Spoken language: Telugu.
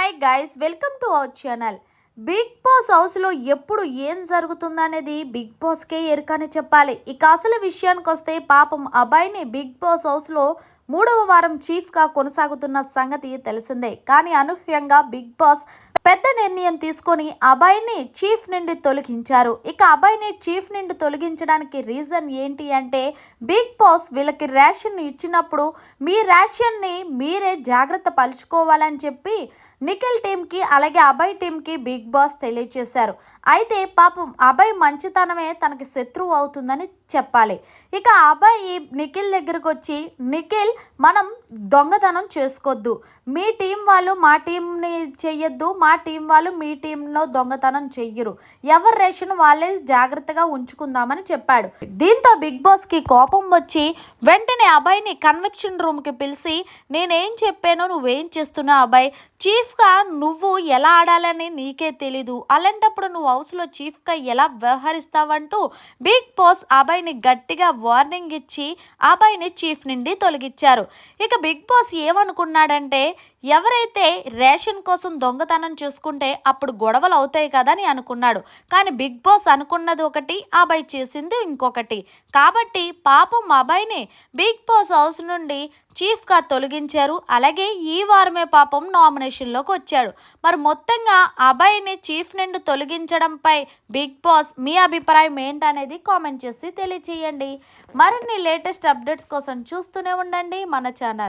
Hi guys welcome to our channel big boss హౌస్లో ఎప్పుడు ఏం జరుగుతుందనేది బిగ్ బాస్కే ఎరుకని చెప్పాలి. ఇక అసలు విషయానికి వస్తే పాపం అబ్బాయిని బిగ్ బాస్ హౌస్లో మూడవ వారం చీఫ్గా కొనసాగుతున్న సంగతి తెలిసిందే. కానీ అనూహ్యంగా బిగ్ బాస్ పెద్ద నిర్ణయం తీసుకొని అబ్బాయిని చీఫ్ నుండి తొలగించారు. ఇక అబ్బాయిని చీఫ్ నుండి తొలగించడానికి రీజన్ ఏంటి అంటే బిగ్ బాస్ వీళ్ళకి రేషన్ ఇచ్చినప్పుడు మీ రేషన్ని మీరే జాగ్రత్త పలుచుకోవాలని చెప్పి నిఖిల్ టీంకి అలాగే అభయ్ టీంకి బిగ్ బాస్ తెలియజేశారు. అయితే పాపం అభయ్ మంచితనమే తనకి శత్రువు అవుతుందని చెప్పాలి. ఇక అభయ్ నిఖిల్ దగ్గరకు వచ్చి నిఖిల్ మనం దొంగతనం చేసుకోవద్దు మీ టీం వాళ్ళు మా టీంని చెయ్యొద్దు. మా టీం వాళ్ళు మీ టీంలో దొంగతనం చెయ్యరు. ఎవరి రేషన్ వాళ్ళే జాగ్రత్తగా ఉంచుకుందామని చెప్పాడు. దీంతో బిగ్ బాస్కి కోపం వచ్చి వెంటనే అభయ్ని కన్వెక్షన్ రూమ్కి పిలిచి నేనేం చెప్పానో నువ్వేం చేస్తున్నావు అభయ్? చీఫ్గా నువ్వు ఎలా ఆడాలని నీకే తెలీదు. అలాంటప్పుడు నువ్వు హౌస్లో చీఫ్గా ఎలా వ్యవహరిస్తావంటూ బిగ్ బాస్ అభయ్ని గట్టిగా వార్నింగ్ ఇచ్చి అభయ్ని చీఫ్ నుండి తొలగించారు ఇక బిగ్ బాస్ ఏమనుకున్నాడంటే ఎవరైతే రేషన్ కోసం దొంగతనం చేసుకుంటే అప్పుడు గొడవలు అవుతాయి కదా అని అనుకున్నాడు. కానీ బిగ్ బాస్ అనుకున్నది ఒకటి అభయ్ చేసింది ఇంకొకటి. కాబట్టి పాపం అభయ్ని బిగ్ బాస్ హౌస్ నుండి చీఫ్గా తొలగించారు. అలాగే ఈ వారమే పాపం నామినేషన్లోకి వచ్చాడు. మరి మొత్తంగా అభయ్ని చీఫ్ నుండి తొలగించడంపై బిగ్ బాస్ మీ అభిప్రాయం ఏంటనేది కామెంట్ చేసి తెలియచేయండి. మరిన్ని లేటెస్ట్ అప్డేట్స్ కోసం చూస్తూనే ఉండండి మన ఛానల్.